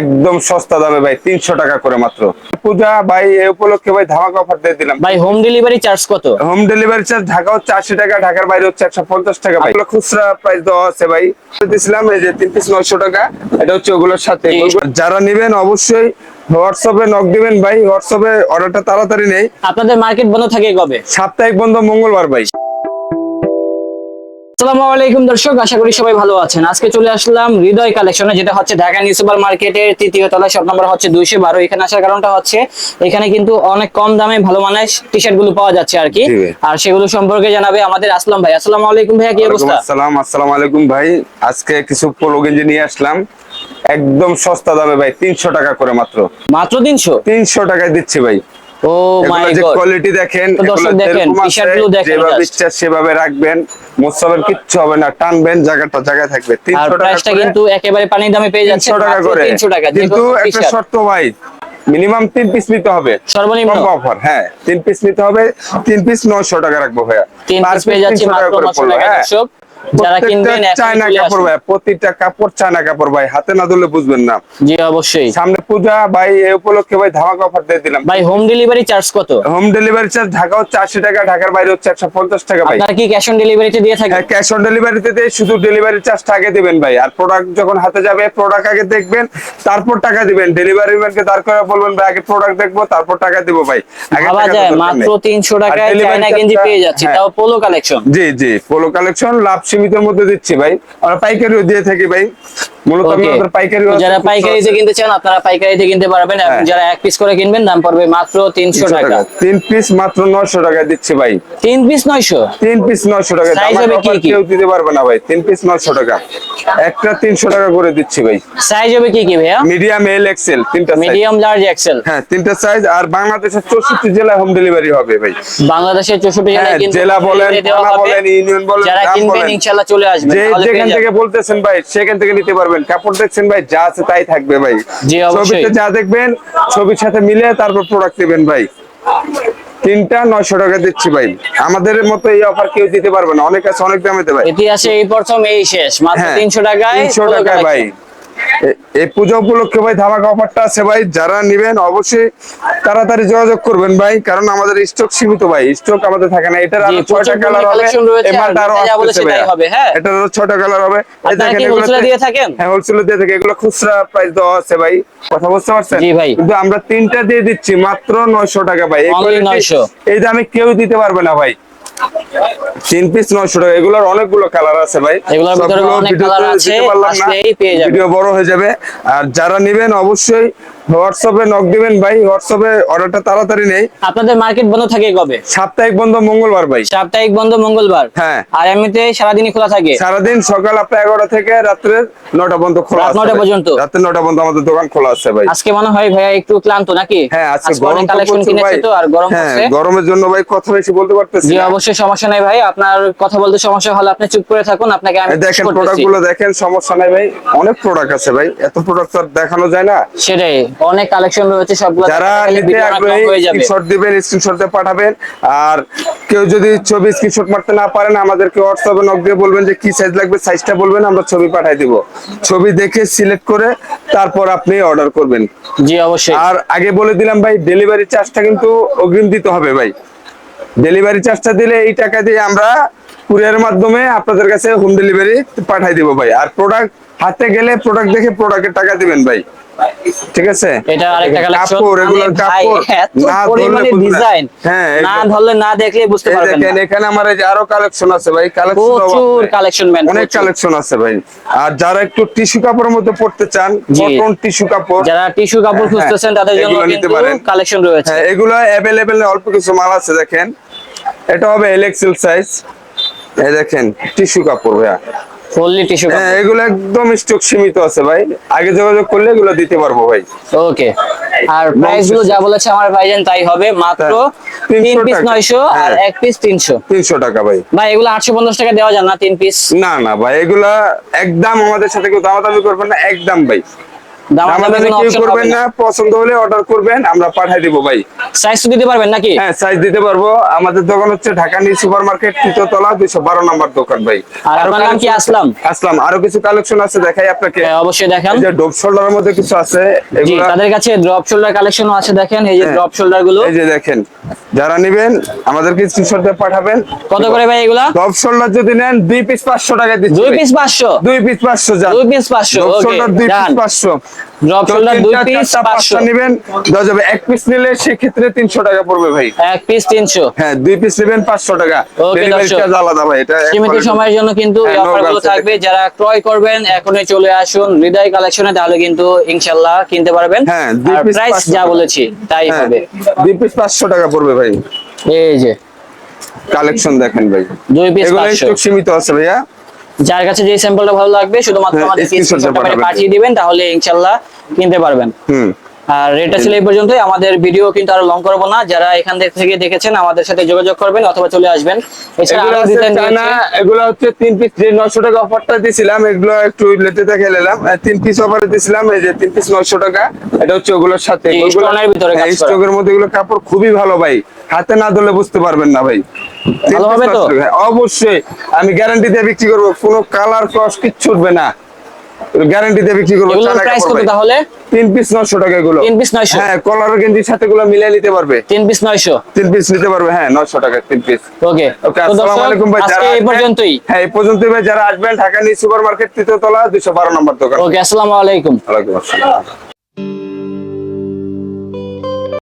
একদম সস্তা দামে ভাই তিনশো টাকা করে মাত্র। পূজা ভাই এই উপলক্ষে ভাই ধামাকা অফার দিয়ে দিলাম। ভাই হোম ডেলিভারি চার্জ কত? হোম ডেলিভারি চার্জ ঢাকা হচ্ছে আশি টাকা ঢাকার বাইরে হচ্ছে একশো পঞ্চাশ টাকা ভাই। খুচরা প্রাইস দেওয়া আছে ভাই। দিয়েছিলাম এই যে তিন পিস নয়শো টাকা এটা হচ্ছে ওগুলোর সাথে। যারা নিবেন অবশ্যই হোয়াটসঅ্যাপে নক দিবেন ভাই। হোয়াটসঅ্যাপে অর্ডারটা তাড়াতাড়ি নেই। আপনাদের মার্কেট বন্ধ থাকে কবে? সাপ্তাহিক বন্ধ মঙ্গলবার ভাই। আসসালামু আলাইকুম দর্শক আশা করি সবাই ভালো আছেন। আজকে চলে আসলাম হৃদয় কালেকশনে যেটা হচ্ছে ঢাকা নিউ সুপার মার্কেটের তৃতীয় তলায় নম্বর হচ্ছে দুইশো বারো। এখানে আসার কারণটা হচ্ছে এখানে কিন্তু অনেক কম দামে ভালো মানের টি শার্টগুলো পাওয়া যাচ্ছে আর কি। আর সেগুলো সম্পর্কে জানাবে আমাদের আসলাম ভাই। আসসালামু আলাইকুম ভাইয়া কি অবস্থা? আসসালাম আসসালামু আলাইকুম ভাই। আজকে কিছু পোলো গেঞ্জি নিয়ে আসলাম। একদম সস্তা দামে ভাই তিনশো টাকা করে মাত্র। মাত্র তিনশো? তিনশো টাকায় দিচ্ছি ভাই। ও মাই গড। কোয়ালিটি দেখেন দর্শক দেখেন, আছে, দেখেন যেভাবে ইচ্ছা সেভাবে রাখবেন মোসাবের কিচ্ছু হবে না টানবেন জায়গাটা জায়গায় থাকবে। আর তিনশো টাকা প্রাইসটা কিন্তু একেবারে পানির দামে পেয়ে যাচ্ছে তিনশো টাকা করে। তিনশো টাকা কিন্তু একটা শর্ত ভাই মিনিমাম তিন পিস নিতে হবে। সর্বনিম্ন? অফার হ্যাঁ তিন পিস নিতে হবে তিন পিস নয়শো টাকা রাখব ভাইয়া। তিন পিস পেয়ে যাচ্ছে মাত্র করে নশো পড়বে, টাকা হ্যাঁ। দর্শক যারা কিনবেন চায়না কাপড়। ভাই প্রতিটা কাপড় চায়না কাপড় ভাই হাতে না ধরলে বুঝবেন না। জি অবশ্যই। সামনে পূজা ভাই এই উপলক্ষে ভাই ধামাকা অফার দিয়ে দিলাম। ভাই হোম ডেলিভারি চার্জ কত? হোম ডেলিভারি চার্জ ঢাকা হচ্ছে আশি টাকা ঢাকার বাইরে হচ্ছে একশো পঞ্চাশ টাকা ভাই। আপনারা কি ক্যাশ অন ডেলিভারিতে দিয়ে থাকেন? হ্যাঁ ক্যাশ অন ডেলিভারিতে দিয়ে শুধু ডেলিভারি চার্জটা আগে দিবেন ভাই। আর প্রোডাক্ট যখন হাতে যাবে প্রোডাক্ট আগে দেখবেন তারপর টাকা দিবেন। ডেলিভারি ম্যানকে দাঁড় করে বলবেন ভাই আগে প্রোডাক্ট দেখব তারপর টাকা দিব ভাই। আগে ভাবা যায় মাত্র নেই। তিনশো আর টাকায় চায়না গেঞ্জি পেয়ে যাচ্ছে হ্যাঁ। তাও পোলো কালেকশন জি জি পোলো কালেকশন লাভ সীমিতের মধ্যে দিচ্ছি ভাই। আমরা পাইকারিও দিয়ে থাকি ভাই। মূলত আমাদের যারা পাইকারিতে কিনতে চান আপনারা পাইকারিতে কিনতে পারবেন এবং হ্যাঁ। যারা এক পিস করে কিনবেন দাম পড়বে মাত্র তিনশো 300 টাকা। তিন পিস মাত্র নয়শো টাকা দিচ্ছি ভাই। তিন পিস নয়শো? তিন পিস নয়শো টাকা Size হবে কি কি? কেউ দিতে পারবে না ভাই। তিন পিস নয়শো টাকা। একটা তিনশো টাকা করে দিচ্ছি ভাই। সাইজ হবে কি কি ভাইয়া? মিডিয়াম এল এক্সেল তিনটা মিডিয়াম লার্জ এক্সেল হ্যাঁ তিনটা সাইজ আর বাংলাদেশের চৌষট্টি জেলায় হোম ডেলিভারি হবে ভাই। বাংলাদেশের চৌষট্টি হ্যাঁ জেলায় কিন্তু জেলা বলেন থানা বলেন ইউনিয়ন বলেন যারা কিনবেন বলেন। ইনশাল্লাহ চলে আসবেন। পেয়ে যেখান থেকে বলতেছেন ভাই সেখান থেকে নিতে পারবেন কাপড় দেখছেন ভাই যা আছে তাই থাকবে ভাই। জি, অবশ্যই। ছবিতে যা দেখবেন ছবির সাথে মিলে তারপর প্রোডাক্ট নেবেন ভাই। তিনটা নয়শো টাকা দিচ্ছি ভাই। আমাদের মতো এই অফার কেউ দিতে পারবে না। অনেক আছে অনেক দামে দেবে ইতিহাসে এই প্রথম এই শেষ। মাত্র হ্যাঁ তিনশো টাকায় তিনশো টাকায় ভাই। এই পূজা উপলক্ষে ভাই ধামাকা অফারটা আছে ভাই যারা নিবেন অবশ্যই তাড়াতাড়ি যোগাযোগ করবেন ভাই কারণ আমাদের স্টক সীমিত ভাই স্টক আমাদের থাকে না এটার আরও ছয়টা কালার হবে আর হ্যাঁ। এটার আরও ছয়টা কালার হবে। এই দেখেন wholesale দিয়ে থাকেন? হ্যাঁ হোলসেলে দিয়ে থাকে এগুলো খুচরা প্রাইস দেওয়া আছে ভাই। কথা বুঝতে পারছেন? ভাই। কিন্তু আমরা তিনটা দিয়ে দিচ্ছি মাত্র নয়শো টাকা ভাই। 900 এই দামে কেউ দিতে পারবে না ভাই। তিন পিস নয়শো টাকা। এগুলোর অনেকগুলো কালার আছে ভাই। এগুলোর ভিতরে অনেক কালার আছে, পেয়ে যাবেন। ভিডিও বড় হয়ে যাবে। আর যারা নেবেন অবশ্যই হোয়াটসঅ্যাপে নক দিবেন ভাই হোয়াটসঅ্যাপে অর্ডারটা তাড়াতাড়ি নেই। আপনাদের মার্কেট বন্ধ থাকে কবে? সাপ্তাহিক বন্ধ মঙ্গলবার ভাই। সাপ্তাহিক বন্ধ মঙ্গলবার? হ্যাঁ। আর এমনিতে সারাদিনই খোলা থাকে? সারাদিন সকাল আপনার এগারোটা থেকে রাত্রে নটা পর্যন্ত খোলা রাত পর্যন্ত? রাত্রে নটা পর্যন্ত আমাদের দোকান খোলা আছে ভাই। আজকে মনে হয় ভাইয়া একটু ক্লান্ত নাকি? হ্যাঁ আজকে গরম কালেকশন প্রচুর তো আর গরম হ্যাঁ হচ্ছে গরমের জন্য ভাই কথা বেশি বলতে পারতেছি জি অবশ্যই সমস্যা নাই ভাই। আপনার কথা বলতে সমস্যা হলে আপনি চুপ করে থাকুন আপনাকে আমি দেখেন সমস্যা নাই ভাই। অনেক প্রোডাক্ট আছে ভাই। এত প্রোডাক্ট তো দেখানো যায় না। সেটাই। অনেক কালেকশন রয়েছে সবগুলো যারা নিতে আগ্রহী স্ক্রিনশট দিবেন স্ক্রিনশট পাঠাবেন। আর কেউ যদি ছবি স্ক্রিনশট মারতে না পারেন আমাদেরকে হোয়াটসঅ্যাপে নক দিয়ে বলবেন যে কি সাইজ লাগবে সাইজটা বলবেন আমরা ছবি পাঠিয়ে দিব। ছবি দেখে সিলেক্ট করে তারপর আপনি অর্ডার করবেন। জি অবশ্যই। আর আগে বলে দিলাম ভাই ডেলিভারি চার্জটা কিন্তু অগ্রিম দিতে হবে ভাই। ডেলিভারি চার্জটা দিলে এই টাকা দিয়ে আমরা কুরিয়ারের মাধ্যমে আপনাদের কাছে হোম ডেলিভারি পাঠাই দিব ভাই। আর প্রোডাক্ট হাতে গেলে প্রোডাক্ট দেখে প্রোডাক্টের টাকা দিবেন ভাই। ঠিক আছে? এটা আরেকটা কালেকশন কাপড় এগুলো কাপড়। না পরিমাণে ডিজাইন হ্যাঁ না ধরলে না দেখলে বুঝতে পারবেন দেখেন এখানে আমার এই আরও কালেকশন আছে ভাই কালেকশন প্রচুর কালেকশন ম্যান অনেক কালেকশন আছে ভাই। আর যারা একটু টিস্যু কাপড়ের মধ্যে পড়তে চান। কটন টিস্যু কাপড় যারা টিস্যু কাপড় হ্যাঁ, খুঁজতেছেন তাদের জন্য নিতে কিন্তু পারেন। কালেকশন রয়েছে। হ্যাঁ এগুলো অ্যাভেলেবেল অল্প কিছু মাল আছে দেখেন। এটা হবে এলএক্সএল সাইজ এই দেখেন টিস্যু কাপড় ভাইয়া। ফুললি টিস্যু হ্যাঁ এগুলো একদম স্টক সীমিত আছে ভাই। আগে যোগাযোগ করলে এগুলো দিতে পারব ভাই। ওকে আর প্রাইসগুলো যা বলেছে আমার ভাইজান তাই হবে মাত্র তিনশো তিন পিস টাকা। নয়শো আর হ্যাঁ। এক পিস তিনশো। তিনশো টাকা ভাই। ভাই এগুলো আটশো পঞ্চাশ টাকা দেওয়া যায় না তিন পিস না না ভাই এগুলা একদম আমাদের সাথে কেউ দামাদামি করবেন না একদম ভাই। দামাদামি কেউ করবেন না না। পছন্দ হলে অর্ডার করবেন আমরা পাঠাই দিব ভাই। সাইজ দিতে পারবেন নাকি? হ্যাঁ সাইজ দিতে পারব। আমাদের দোকান হচ্ছে ঢাকা নিউ সুপার মার্কেট তৃতীয় দুইশো বারো নম্বর দোকান ভাই। আর আপনার নাম কি? আসলাম? আসলাম। আরও কিছু কালেকশন আছে দেখাই আপনাকে। হ্যাঁ, অবশ্যই দেখান। এই যে ডোপ শোল্ডারের মধ্যে কিছু আছে জি তাদের কাছে ড্রপ শোল্ডার কালেকশনও আছে দেখেন। এই যে হ্যাঁ। ড্রপ শোল্ডারগুলো এই যে দেখেন যারা নিবেন আমাদেরকে স্ক্রিনশট পাঠাবেন। কত করে ভাই এগুলা? ডপ শোল্ডার যদি নেন দুই পিস পাঁচশো টাকা দিচ্ছি দুই পিস পাঁচশো? দুই পিস পাঁচশো দুই পিস পাঁচশো ডপ শোল্ডার দুই পিস ড্রপ শোল্ডার দুই পিস চারটা, পাঁচশো। পাঁচটা নিবেন দেওয়া যাবে। এক পিস নিলে সেক্ষেত্রে তিনশো টাকা পড়বে ভাই। এক পিস তিনশো। হ্যাঁ দুই পিস নেবেন পাঁচশো টাকা। ডেলিভারি চার্জ আলাদা ভাই এটা সীমিত সময়ের জন্য কিন্তু এই হ্যাঁ, থাকবে। যারা ক্রয় করবেন এখনই চলে আসুন। হৃদয় কালেকশনে তাহলে কিন্তু ইনশাল্লাহ কিনতে পারবেন। হ্যাঁ, দুই piece প্রাইস যা বলেছি তাই হ্যাঁ, হবে। দুই পিস পাঁচশো টাকা পড়বে ভাই। এই যে। কালেকশন দেখেন ভাই। দুই পিস এগুলো পাঁচশো। সীমিত আছে ভাইয়া। যার কাছে যে স্যাম্পলটা ভালো লাগবে শুধুমাত্র হ্যাঁ, আমাদের স্ক্রিনশটটা পাঠিয়ে দিবেন তাহলে ইনশাল্লাহ কিনতে পারবেন। হুম। আর এটা ছিল এই পর্যন্তই। আমাদের ভিডিও কিন্তু আরও লং করব না। যারা এখান থেকে দেখেছেন আমাদের সাথে যোগাযোগ করবেন অথবা চলে আসবেন। এগুলো হচ্ছে তিন পিস যে নয়শো টাকা অফারটা দিয়েছিলাম এগুলো একটু লেতে দেখে নিলাম। তিন পিস অফারে দিয়েছিলাম এই যে তিন পিস নয়শো টাকা এটা হচ্ছে ওগুলোর সাথে। স্টকের মধ্যে এগুলো কাপড় খুবই ভালো ভাই। হাতে না ধরলে বুঝতে পারবেন না ভাই। ভালো হবে তো? 500 টাকা। অবশ্যই আমি গ্যারান্টি দিয়ে বিক্রি করব। কোনো কালার ক্রস কিচ্ছু উঠবে না। গ্যারান্টি দিয়ে বিক্রি করব এগুলোর প্রাইস কত তাহলে? তিন পিস নয়শো টাকা তিন পিস নয়শো। হ্যাঁ কলার গেঞ্জির সাথে গুলো নিতে পারবে। তিন পিস নয়শো। তিন পিস নিতে পারবে হ্যাঁ নয়শো টাকা তিন পিস ওকে ওকে আসসালামু আলাইকুম ভাই যারা এই পর্যন্তই। হ্যাঁ এই পর্যন্তই ভাই যারা আসবেন ঢাকা নিউ সুপার মার্কেট তৃতীয় তলা দুশো বারো নম্বর দোকান। ওকে আসসালামু আলাইকুম। ওয়ালাইকুম আসসালাম।